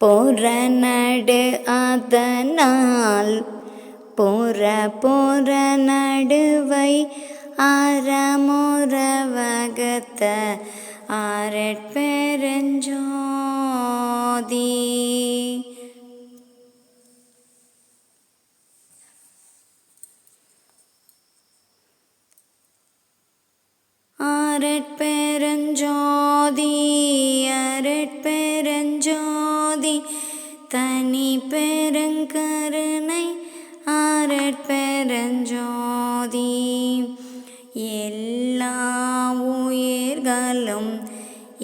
புறநடு அதனால் புற புற நடுவை அறமுற வகுத்த ஆரட்பெருஞ்சோதி அரட்பெருஞ்சோதி பெருஞ்சோதி தனி பெருங்கருணை ஆரட்பெருஞ்சோதி எல்லா உயிர்களும்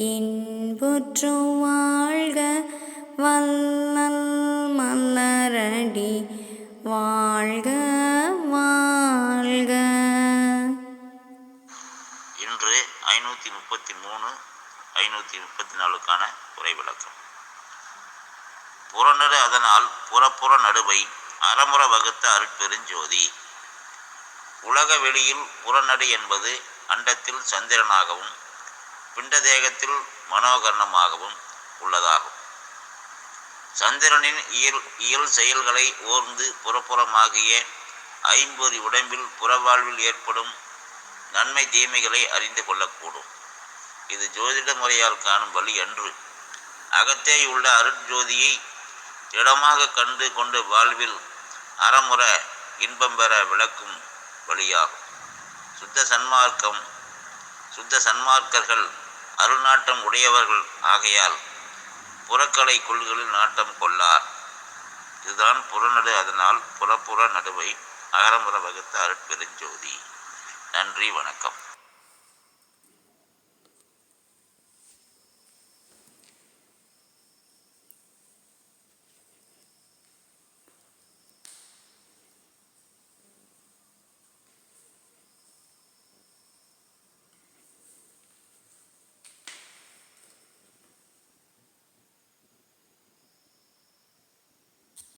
இன்புற்று வாழ்க வல்லல் மலரடி வாழ்க வாழ்க. இன்று ஐநூற்றி முப்பத்தி மூணு ஐநூற்றி முப்பத்தி நாலுக்கான உரை விளக்கம் புறநடு அதனால் புறப்புற நடுவை அறமுற வகுத்த அருட்பெருஞ்சோதி. உலக வெளியில் புறநடு என்பது அண்டத்தில் சந்திரனாகவும் பிண்ட தேகத்தில் மனோகரணமாகவும் உள்ளதாகும். சந்திரனின் இயல் இயல் செயல்களை ஓர்ந்து புறப்புறமாகிய ஐம்பொறி உடம்பில் புறவாழ்வில் ஏற்படும் நன்மை தீமைகளை அறிந்து கொள்ளக்கூடும். இது ஜோதிட முறையால் காணும் வழி அன்று. அகத்தேயுள்ள அருட்ஜோதியை இடமாக கண்டு கொண்டு வாழ்வில் அறமுற இன்பம் பெற விளக்கும் வழியாகும். சுத்த சன்மார்க்கம் சுத்த சன்மார்க்கர்கள் அருள்நாட்டம் உடையவர்கள் ஆகையால் புறக்கலை கொள்களில் நாட்டம் கொள்ளார். இதுதான் புறநடு அதனால் புறப்புற நடுவை அகரமுற வகுத்த அருட்பெருஞ்சோதி. நன்றி வணக்கம்.